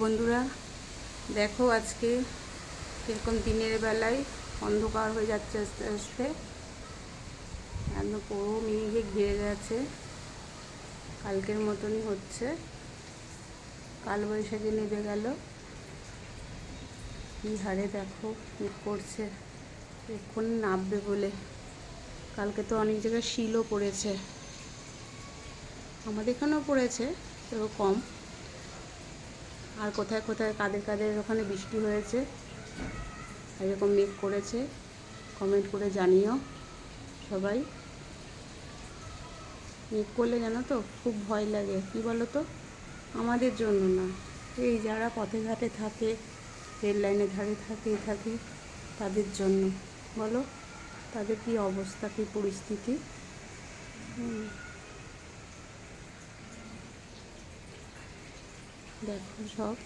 বন্ধুরা, দেখো আজকে কীরকম দিনের বেলায় অন্ধকার হয়ে যাচ্ছে আস্তে আস্তে। একদম পুরো মেঘে ঘিরে গেছে। কালকের মতনই হচ্ছে। কাল বৈশাখী নেমে গেল। কী হারে দেখো মেঘ করছে এক্ষুনি নামবে বলে। কালকে তো অনেক জায়গায় শিলও পড়েছে। আমাদের এখানেও পড়েছে তবে কম আর কোথায় কোথায় কাদের কাদের ওখানে বৃষ্টি হয়েছে, এরকম মেঘ করেছে কমেন্ট করে জানিও সবাই। মেঘ করলে জানো তো খুব ভয় লাগে, কি বলো তো আমাদের জন্য না। এই যারা পথে ঘাটে থাকে, রেল লাইনের ধারে থাকে থাকে, তাদের জন্য। বলো, তাদের কি অবস্থা, কী পরিস্থিতি? দেখো সব।